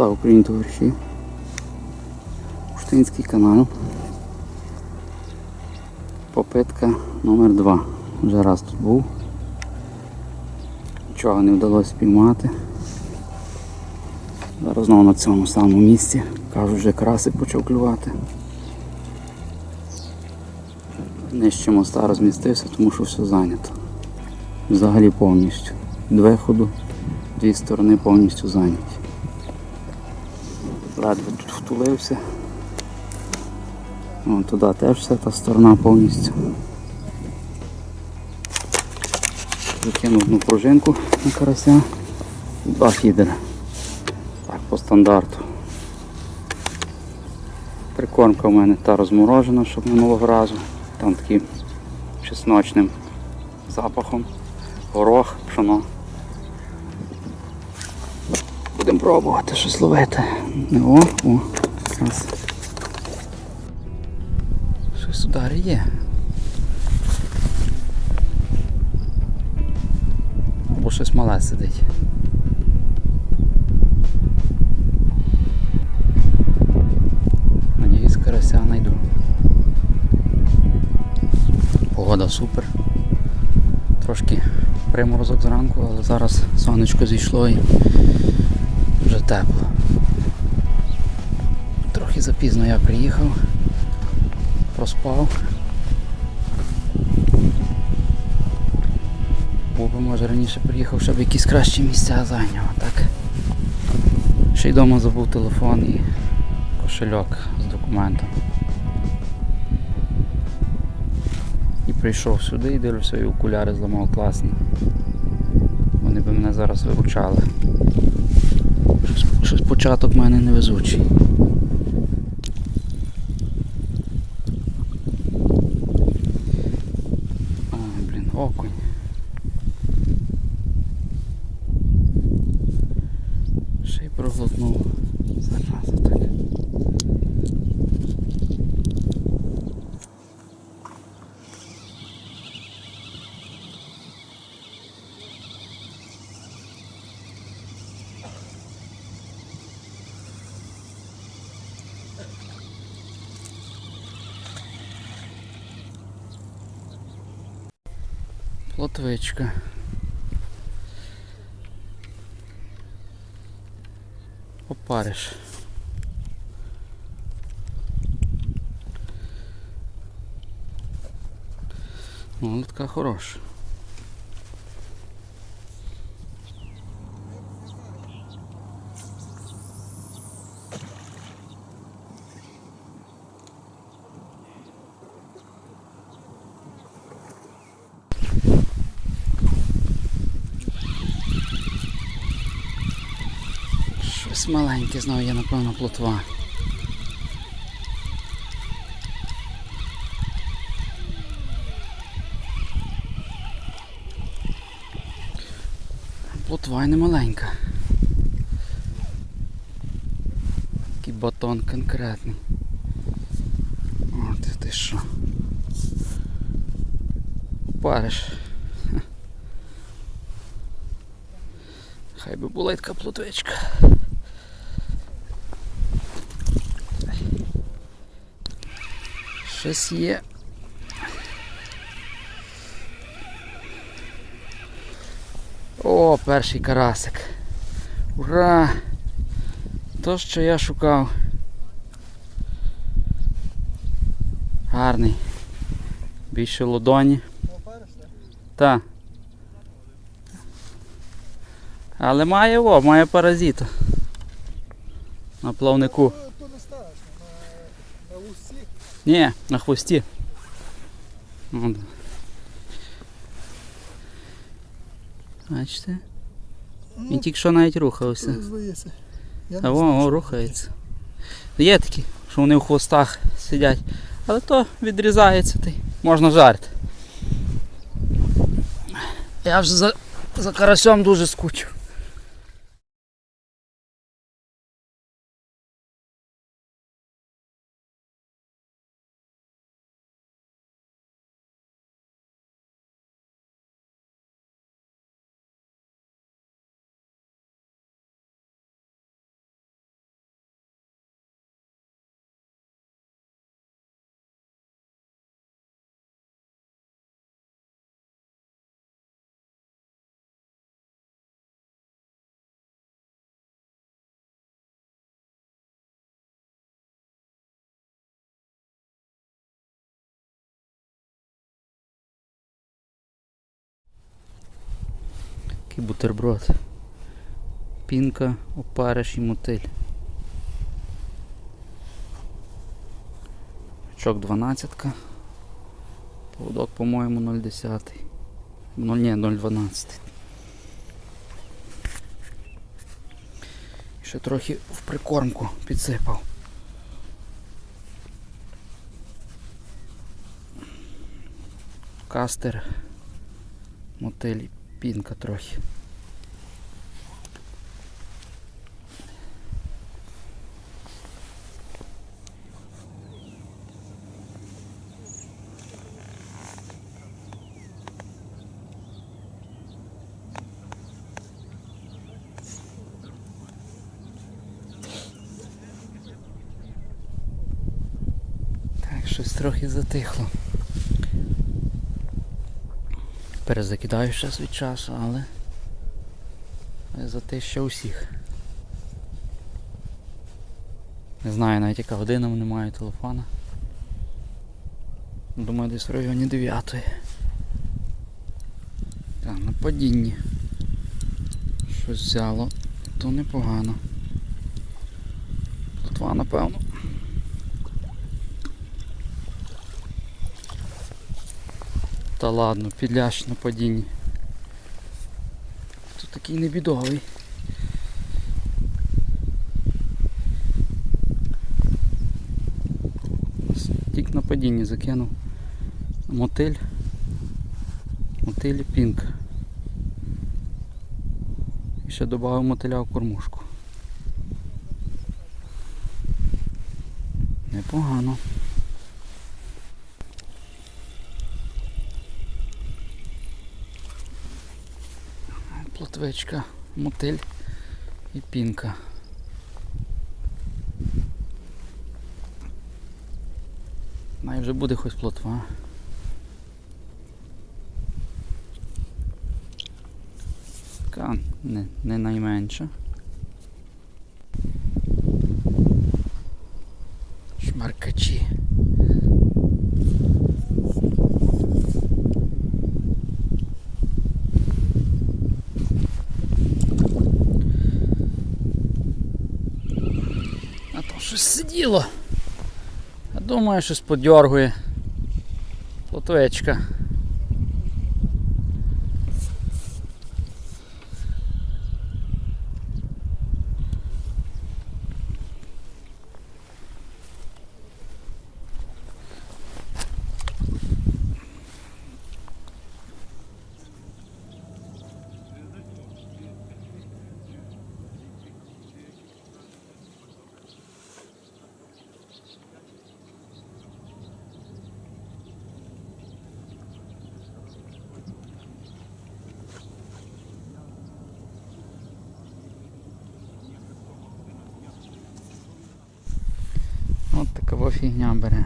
Слава Україні, товариші. Уштинський канал. Попитка номер 2 Вже раз тут був. Нічого не вдалося спіймати. Зараз знову на цьому самому місці. Кажу, вже красик почав клювати. Нижче моста розмістився, тому що все зайнято. Взагалі повністю. Від виходу, дві сторони повністю зайняті. Ледве тут втулився. Вон туди теж вся та сторона повністю. Закинув одну пружинку на карася і два фідера. Так, по стандарту. Прикормка в мене та розморожена, щоб минулого разу. Там таким чесночним запахом. Горох, пшоно. Пробувати щось ловити. О, о, раз. Щось удари є. Або щось мале сидить. Надіюсь, карася знайду. Погода супер. Трошки приморозок зранку, але зараз сонечко зійшло і вже тепло. Трохи запізно я приїхав, проспав. Був би може раніше приїхав, щоб якісь кращі місця зайняв, так. Ще й вдома забув телефон і кошельок з документом. І прийшов сюди і дивлюся, і окуляри зламав класні. Вони би мене зараз виручали. Щось, початок в мене невезучий. Ой, блін, окунь. Ще й проглотнув. Зараза так. Плотвичка. Опариш. Ну, така хороша. Маленьке знову є, напевно, плотва. Плотва й не маленька. Такий батон конкретний. О, ти, ти що? Париш. Хай би була й така плотвичка. Щось є. О, перший карасик. Ура! То, що я шукав. Гарний. Більше лодоні. Так. Але має о, має паразита. На плавнику. То не страшно, на, на Ні, на хвості. Бачите? Він тільки що навіть рухався. Я А не во, знаю, о, що рухається. Є такі, що вони в хвостах сидять. Але то відрізається та й можна жарити. Я вже за, за карасем дуже скучив. Такий бутерброд. Пінка, опариш і мотиль. Чок 12. Поводок, по-моєму, 0,10. Ну ні, 0,12. Ще трохи в прикормку підсипав. Кастер, мотиль, пінка трохи. Так, щось трохи затихло. Перезакидаю ще від часу, але затища усіх. Не знаю навіть яка година немає телефона. Думаю, десь в районі 9. Так, на падінні. Щось взяло, то непогано. Тут напевно. Та ладно, підлящ на падінні. Тут такий небідовий. Тік на падінні закинув. Мотиль. Мотиль пінк. І ще додав мотиля в кормушку. Непогано. Плотвичка, мотиль і пінка. Має вже буде хоч плотва. Така не, не найменша. Шмаркачі. А то щось сиділо. Я думаю, щось подьоргує. Плотвечка. Фігня бере.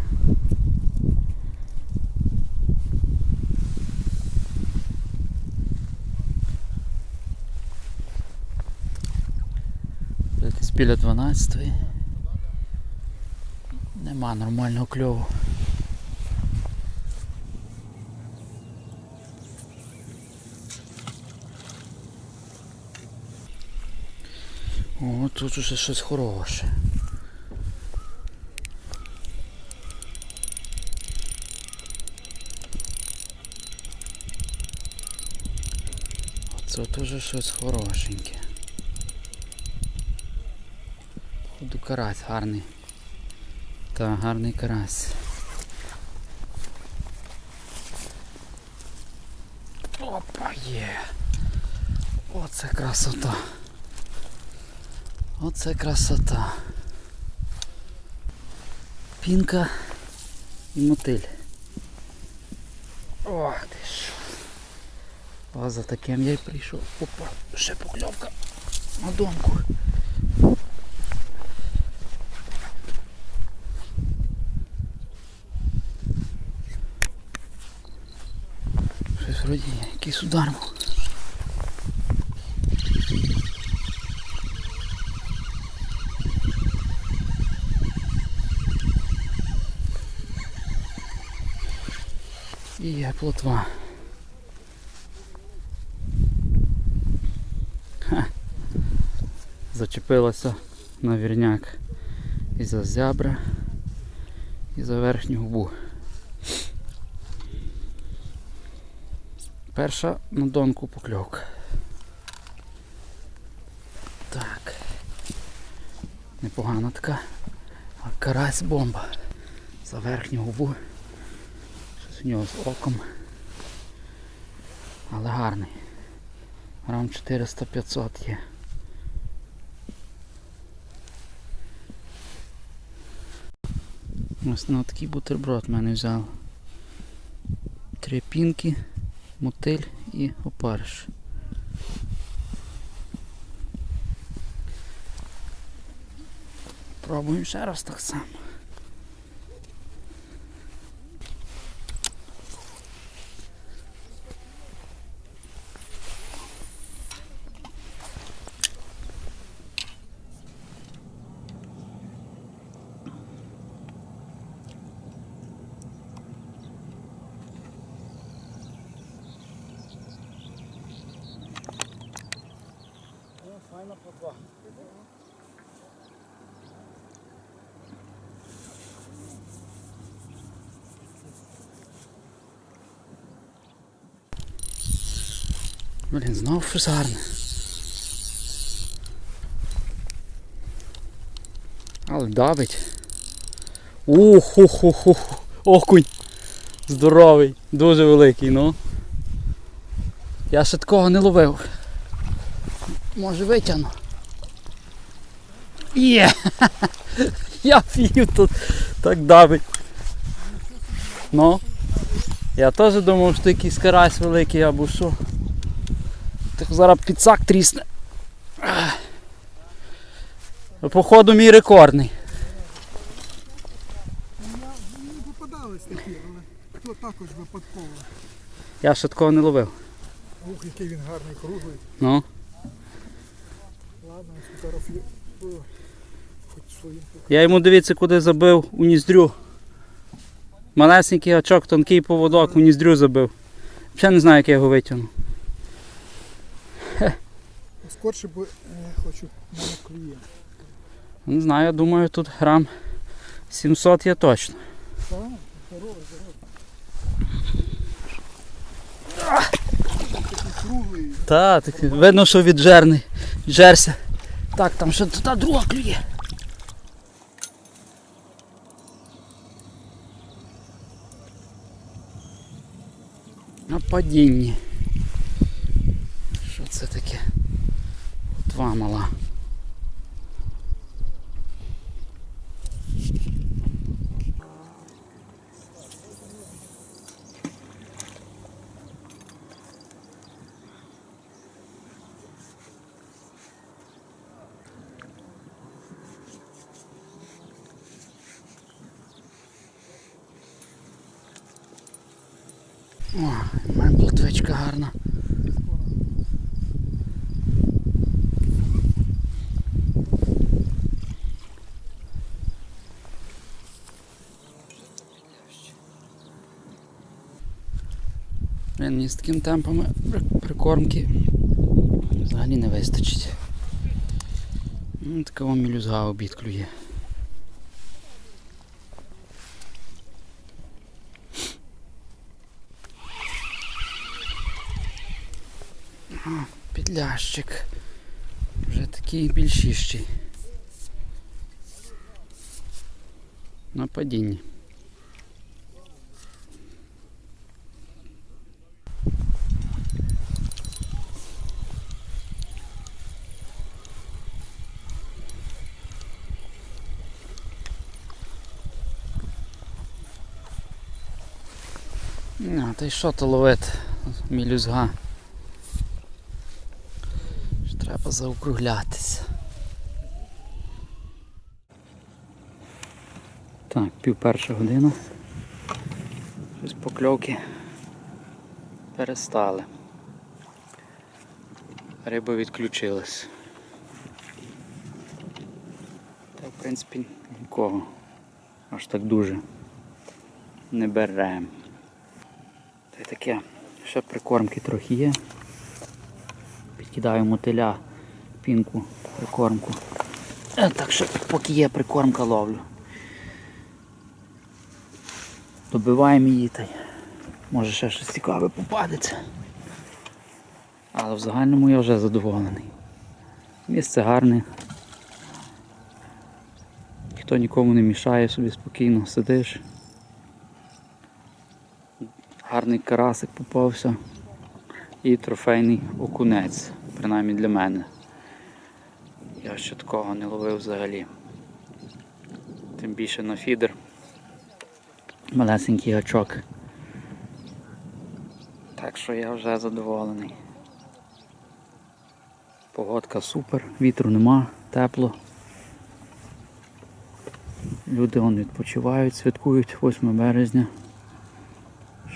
Десь біля 12 Нема нормального кльову. О, тут уже щось хороше. Це теж щось хорошеньке. Походу карась гарний. Та гарний карась. Опа є. Оце красота. Оце красота. Пінка і мотиль. Ох ти що. А за таким я й прийшов. Опа, ще покльовка на донку. Щось вроді якийсь удар був. І є плотва. Зачепилася на вірняк і за зябра, і за верхню губу. Перша на донку покльовка. Так. Непогана така. А карась бомба. За верхню губу. Щось у нього з оком. Але гарний. Грам 400-500 є. Ось на такий бутерброд мене взяв. Три пінки, мотиль і опариш. Пробуємо ще раз так само. Файна плотва. Блін, знову щось гарне. Але давить. ух ух ух ух Окунь. Здоровий, дуже великий, ну. Я ще такого не ловив. Може витягну. Є! Я пів тут так давить. Ну. Я теж думав, що якийсь карась великий або що. Так зараз підсак трісне. Походу мій рекордний. Ну, попадались такі, але то також випадково. Я ще такого не ловив. Ух, який він гарний, круглий. Ну. Ладно, сфотографію. Хоч своїм. Я йому дивіться, куди забив у ніздрю. Малесенький гачок, тонкий поводок, у ніздрю забив. Ще не знаю, як я його витягну. Скорше, бо хочу мене клює. Не знаю, я думаю, тут грам 700 є точно. Так, здоровий. Такий. Та, так видно, що віджерний. Віджерся. Так, там ще та друга клює. На падінні. Що це таке? Два мала. О, в мене гарна. Мені з такими темпами прикормки взагалі не вистачить. Ну, Така вам мілюзга обід клює. Підлящик. Вже такий більшіщий. На падінні. А, та й що то ловити? Мілюзга. Треба заокруглятися. Так, пів перша година. Щось покльовки перестали. Риба відключилась. Та в принципі нікого. Аж так дуже не беремо. Та таке, ще прикормки трохи є. Підкидаю мотиля, пінку прикормку. Е, Так що поки є прикормка ловлю. Добиваємо її та може ще щось цікаве попадеться. Але в загальному я вже задоволений. Місце гарне. Ніхто нікому не мішає, собі спокійно сидиш. Гарний карасик попався і трофейний окунець, принаймні для мене. Я ще такого не ловив взагалі. Тим більше на фідер. Малесенький гачок. Так що я вже задоволений. Погодка супер, вітру нема, тепло. Люди вон відпочивають, святкують 8 березня.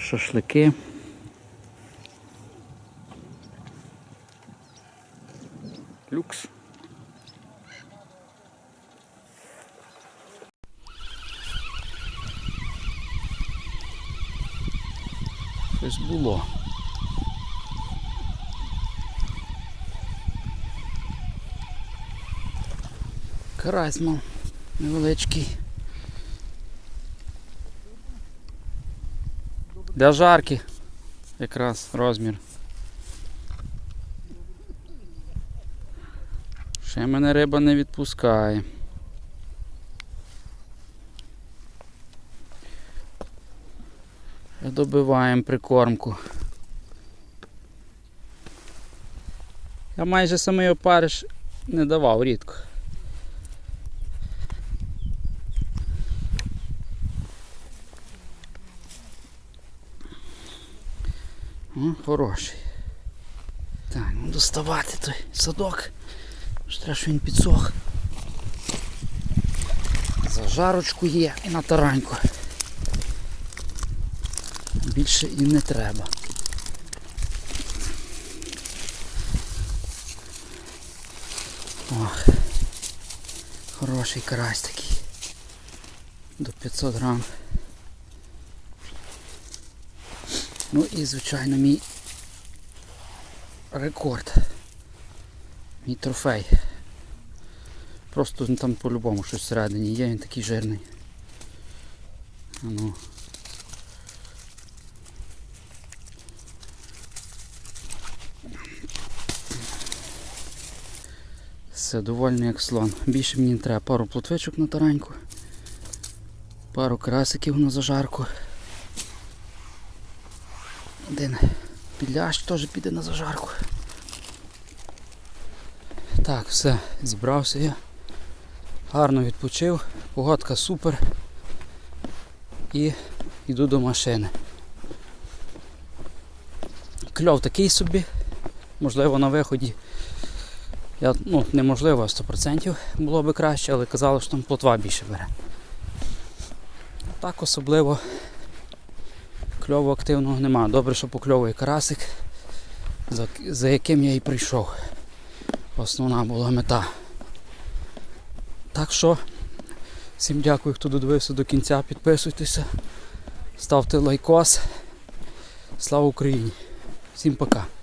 Шашлики. Люкс. Щось було. Карась невеличкий. Для жарки якраз розмір. Ще мене риба не відпускає. Добиваємо прикормку. Я майже самий опариш не давав рідко. О, хороший. Так, ну доставати той садок. Треба, щоб він підсох. Зажарочку є і на тараньку. Більше і не треба. Ох, хороший карась такий. До 500 грам. Ну і звичайно мій рекорд. Мій трофей. Просто там по-любому щось всередині є, він такий жирний. Ну. Все, довольний як слон. Більше мені не треба пару плотвичок на тараньку, пару красиків на зажарку. Один підляш теж піде на зажарку. Так, все, зібрався я. Гарно відпочив, погодка супер. І йду до машини. Кльов такий собі, можливо на виході. Я, ну, неможливо 100% було би краще, але казали, що там плотва більше бере. Так особливо кльову активного нема. Добре, що покльовує карасик, за, за яким я і прийшов. Основна була мета. Так що, всім дякую, хто додивився до кінця. Підписуйтеся, ставте лайкос. Слава Україні! Всім пока!